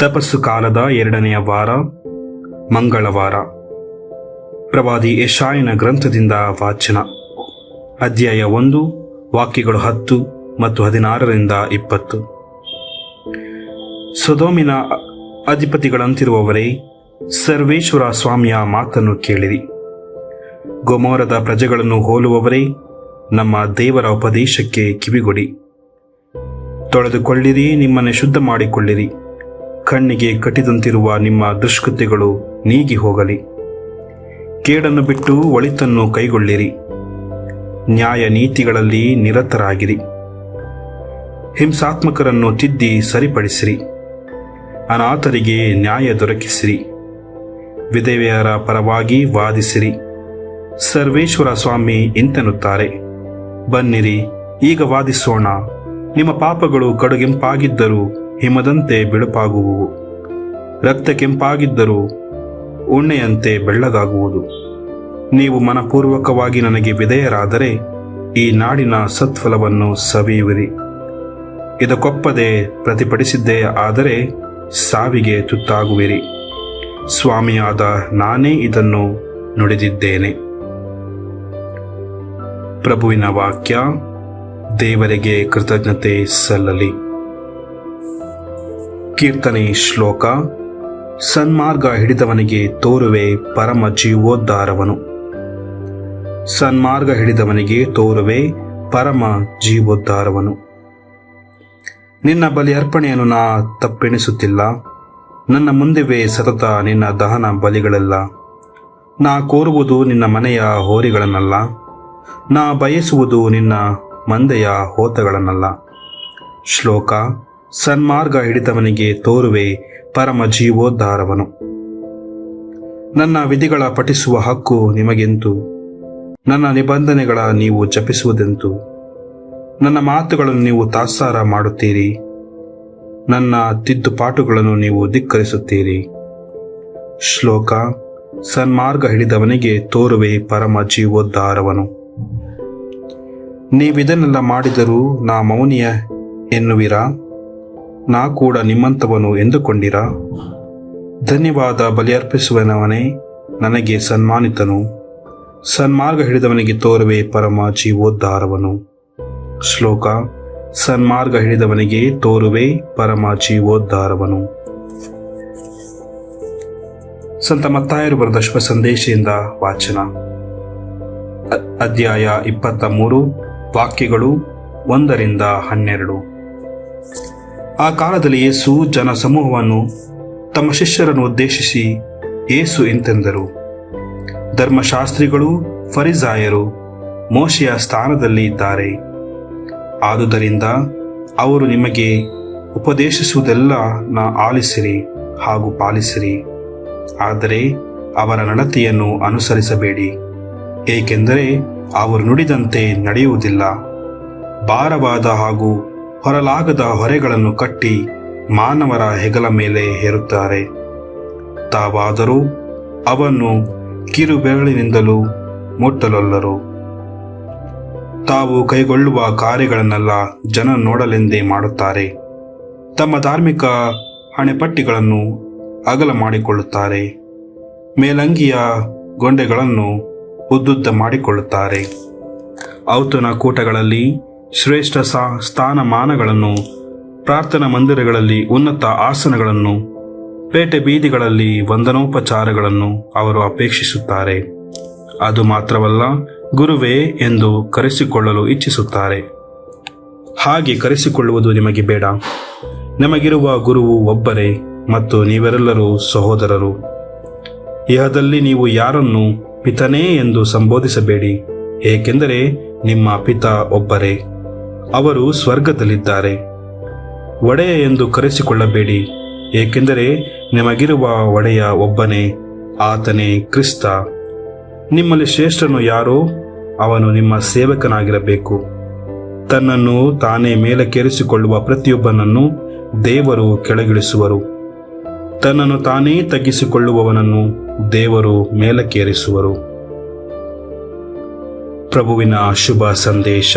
ತಪಸ್ಸು ಕಾಲದ ಎರಡನೆಯ ವಾರ, ಮಂಗಳವಾರ. ಪ್ರವಾದಿ ಯಶಾಯನ ಗ್ರಂಥದಿಂದ ವಾಚನ. ಅಧ್ಯಾಯ ಒಂದು, ವಾಕ್ಯಗಳು ಹತ್ತು ಮತ್ತು ಹದಿನಾರರಿಂದ ಇಪ್ಪತ್ತು. ಸೊದೋಮಿನ ಅಧಿಪತಿಗಳಂತಿರುವವರೇ, ಸರ್ವೇಶ್ವರ ಸ್ವಾಮಿಯ ಮಾತನ್ನು ಕೇಳಿರಿ. ಗೊಮೋರದ ಪ್ರಜೆಗಳನ್ನು ಹೋಲುವವರೇ, ನಮ್ಮ ದೇವರ ಉಪದೇಶಕ್ಕೆ ಕಿವಿಗೊಡಿ. ತೊಳೆದುಕೊಳ್ಳಿರಿ, ನಿಮ್ಮನ್ನು ಶುದ್ಧ ಮಾಡಿಕೊಳ್ಳಿರಿ ಕಣ್ಣಿಗೆ ಕಟ್ಟಿದಂತಿರುವ ನಿಮ್ಮ ದುಷ್ಕೃತ್ಯಗಳು ನೀಗಿ ಹೋಗಲಿ. ಕೇಡನ್ನು ಬಿಟ್ಟು ಒಳಿತನ್ನು ಕೈಗೊಳ್ಳಿರಿ. ನ್ಯಾಯ ನೀತಿಗಳಲ್ಲಿ ನಿರತರಾಗಿರಿ. ಹಿಂಸಾತ್ಮಕರನ್ನು ತಿದ್ದಿ ಸರಿಪಡಿಸಿರಿ. ಅನಾಥರಿಗೆ ನ್ಯಾಯ ದೊರಕಿಸಿರಿ. ವಿಧವೆಯರ ಪರವಾಗಿ ವಾದಿಸಿರಿ. ಸರ್ವೇಶ್ವರ ಸ್ವಾಮಿ ಇಂತೆನ್ನುತ್ತಾರೆ. ಬನ್ನಿರಿ, ಈಗ ವಾದಿಸೋಣ. ನಿಮ್ಮ ಪಾಪಗಳು ಕಡುಗೆಂಪಾಗಿದ್ದರೂ ಹಿಮದಂತೆ ಬಿಳುಪಾಗುವುವು ರಕ್ತ ಕೆಂಪಾಗಿದ್ದರೂ ಉಣ್ಣೆಯಂತೆ ಬೆಳ್ಳಗಾಗುವುದು. ನೀವು ಮನಪೂರ್ವಕವಾಗಿ ನನಗೆ ವಿಧೇಯರಾದರೆ ಈ ನಾಡಿನ ಸತ್ಫಲವನ್ನು ಸವಿಯುವಿರಿ. ಇದಕ್ಕೊಪ್ಪದೆ ಪ್ರತಿಭಟಿಸಿದ್ದೇ ಆದರೆ ಸಾವಿಗೆ ತುತ್ತಾಗುವಿರಿ. ಸ್ವಾಮಿಯಾದ ನಾನೇ ಇದನ್ನು ನುಡಿದಿದ್ದೇನೆ. ಪ್ರಭುವಿನ ವಾಕ್ಯ, ದೇವರಿಗೆ ಕೃತಜ್ಞತೆ ಸಲ್ಲಲಿ. ಕೀರ್ತನೆ ಶ್ಲೋಕ. ಸನ್ಮಾರ್ಗ ಹಿಡಿದವನಿಗೆ ತೋರುವೆ ಪರಮ ಜೀವೋದ್ಧಾರವನು. ಸನ್ಮಾರ್ಗ ಹಿಡಿದವನಿಗೆ ತೋರುವೆ ಪರಮ ಜೀವೋದ್ಧಾರವನು. ನಿನ್ನ ಬಲಿ ಅರ್ಪಣೆಯನ್ನು ನಾ ತಪ್ಪೆಣಿಸುತ್ತಿಲ್ಲ. ನನ್ನ ಮುಂದೆವೇ ಸತತ ನಿನ್ನ ದಹನ ಬಲಿಗಳೆಲ್ಲ. ನಾ ಕೋರುವುದು ನಿನ್ನ ಮನೆಯ ಹೋರಿಗಳನ್ನಲ್ಲ. ನಾ ಬಯಸುವುದು ನಿನ್ನ ಮಂದೆಯ ಹೋತಗಳನ್ನಲ್ಲ. ಶ್ಲೋಕ. ಸನ್ಮಾರ್ಗ ಹಿಡಿದವನಿಗೆ ತೋರುವೆ ಪರಮ ಜೀವೋದ್ಧಾರವನು. ನನ್ನ ವಿಧಿಗಳ ಪಠಿಸುವ ಹಕ್ಕು ನಿಮಗೆಂತು? ನನ್ನ ನಿಬಂಧನೆಗಳ ನೀವು ಜಪಿಸುವುದೆಂತು? ನನ್ನ ಮಾತುಗಳನ್ನು ನೀವು ತಾತ್ಸಾರ ಮಾಡುತ್ತೀರಿ? ನನ್ನ ತಿದ್ದುಪಾಟುಗಳನ್ನು ನೀವು ಧಿಕ್ಕರಿಸುತ್ತೀರಿ? ಶ್ಲೋಕ, ಸನ್ಮಾರ್ಗ ಹಿಡಿದವನಿಗೆ ತೋರುವೆ ಪರಮ ಜೀವೋದ್ಧಾರವನು. ನೀವಿದನ್ನೆಲ್ಲ ಮಾಡಿದರೂ ನಾ ಮೌನಿಯ ಎನ್ನುವಿರಾ? ನಾ ಕೂಡ ನಿಮ್ಮಂಥವನು ಎಂದುಕೊಂಡಿರಾ? ಧನ್ಯವಾದ ಬಲಿಯರ್ಪಿಸುವನವನೇ ನನಗೆ ಸನ್ಮಾನಿತನು. ಸನ್ಮಾರ್ಗ ಹಿಡಿದವನಿಗೆ ತೋರುವೆ ಪರಮ ಜೀವೋದ್ಧಾರವನು ಶ್ಲೋಕ, ಸನ್ಮಾರ್ಗ ಹಿಡಿದವನಿಗೆ ತೋರುವೆ ಪರಮ ಜೀವೋದ್ಧಾರವನು ಸಂತ ಮತ್ತಾಯರು ಬರೆದ ಶುಭ ಸಂದೇಶದಿಂದ ವಾಚನ. ಅಧ್ಯಾಯ ಇಪ್ಪತ್ತ ಮೂರು, ವಾಕ್ಯಗಳು ಒಂದರಿಂದ ಹನ್ನೆರಡು. ಆ ಕಾಲದಲ್ಲಿ ಯೇಸು ಜನ ಸಮೂಹವನ್ನು ತಮ್ಮ ಶಿಷ್ಯರನ್ನು ಉದ್ದೇಶಿಸಿ ಏಸು ಎಂತೆಂದರು. ಧರ್ಮಶಾಸ್ತ್ರಿಗಳು ಫರಿಜಾಯರು ಮೋಶೆಯ ಸ್ಥಾನದಲ್ಲಿ ಇದ್ದಾರೆ. ಆದುದರಿಂದ ಅವರು ನಿಮಗೆ ಉಪದೇಶಿಸುವುದೆಲ್ಲ ನಾ ಆಲಿಸಿರಿ ಹಾಗೂ ಪಾಲಿಸಿರಿ. ಆದರೆ ಅವರ ನಡತೆಯನ್ನು ಅನುಸರಿಸಬೇಡಿ. ಏಕೆಂದರೆ ಅವರು ನುಡಿದಂತೆ ನಡೆಯುವುದಿಲ್ಲ. ಭಾರವಾದ ಹಾಗೂ ಹೊರಲಾಗದ ಹೊರೆಗಳನ್ನು ಕಟ್ಟಿ ಮಾನವರ ಹೆಗಲ ಮೇಲೆ ಹೇರುತ್ತಾರೆ. ತಾವಾದರೂ ಅವನ್ನು ಕಿರುಬೆರಳಿನಿಂದಲೂ ಮುಟ್ಟಲೊಲ್ಲರು. ತಾವು ಕೈಗೊಳ್ಳುವ ಕಾರ್ಯಗಳನ್ನೆಲ್ಲ ಜನ ನೋಡಲೆಂದೇ ಮಾಡುತ್ತಾರೆ. ತಮ್ಮ ಧಾರ್ಮಿಕ ಹಣೆಪಟ್ಟಿಗಳನ್ನು ಅಗಲ ಮಾಡಿಕೊಳ್ಳುತ್ತಾರೆ. ಮೇಲಂಗಿಯ ಗೊಂಡೆಗಳನ್ನು ಉದ್ದುದ್ದ ಮಾಡಿಕೊಳ್ಳುತ್ತಾರೆ. ಔತಣ ಕೂಟಗಳಲ್ಲಿ ಶ್ರೇಷ್ಠ ಸ್ಥಾನಮಾನಗಳನ್ನು, ಪ್ರಾರ್ಥನಾ ಮಂದಿರಗಳಲ್ಲಿ ಉನ್ನತ ಆಸನಗಳನ್ನು, ಪೇಟೆ ಬೀದಿಗಳಲ್ಲಿ ವಂದನೋಪಚಾರಗಳನ್ನು ಅವರು ಅಪೇಕ್ಷಿಸುತ್ತಾರೆ. ಅದು ಮಾತ್ರವಲ್ಲ, ಗುರುವೇ ಎಂದು ಕರೆಸಿಕೊಳ್ಳಲು ಇಚ್ಛಿಸುತ್ತಾರೆ. ಹಾಗೆ ಕರೆಸಿಕೊಳ್ಳುವುದು ನಿಮಗೆ ಬೇಡ. ನಿಮಗಿರುವ ಗುರುವು ಒಬ್ಬರೇ ಮತ್ತು ನೀವೆಲ್ಲರೂ ಸಹೋದರರು. ಇಹದಲ್ಲಿ ನೀವು ಯಾರನ್ನು ಪಿತನೇ ಎಂದು ಸಂಬೋಧಿಸಬೇಡಿ, ಏಕೆಂದರೆ ನಿಮ್ಮ ಪಿತ ಒಬ್ಬರೇ. ಅವರು ಸ್ವರ್ಗದಲ್ಲಿದ್ದಾರೆ. ಒಡೆಯ ಎಂದು ಕರೆಸಿಕೊಳ್ಳಬೇಡಿ, ಏಕೆಂದರೆ ನಿಮಗಿರುವ ಒಡೆಯ ಒಬ್ಬನೇ, ಆತನೇ ಕ್ರಿಸ್ತ. ನಿಮ್ಮಲ್ಲಿ ಶ್ರೇಷ್ಠನು ಯಾರೋ, ಅವನು ನಿಮ್ಮ ಸೇವಕನಾಗಿರಬೇಕು. ತನ್ನನ್ನು ತಾನೇ ಮೇಲಕ್ಕೇರಿಸಿಕೊಳ್ಳುವ ಪ್ರತಿಯೊಬ್ಬನನ್ನು ದೇವರು ಕೆಳಗಿಳಿಸುವರು. ತನ್ನನ್ನು ತಾನೇ ತಗ್ಗಿಸಿಕೊಳ್ಳುವವನನ್ನು ದೇವರು ಮೇಲಕ್ಕೇರಿಸುವರು. ಪ್ರಭುವಿನ ಶುಭ ಸಂದೇಶ.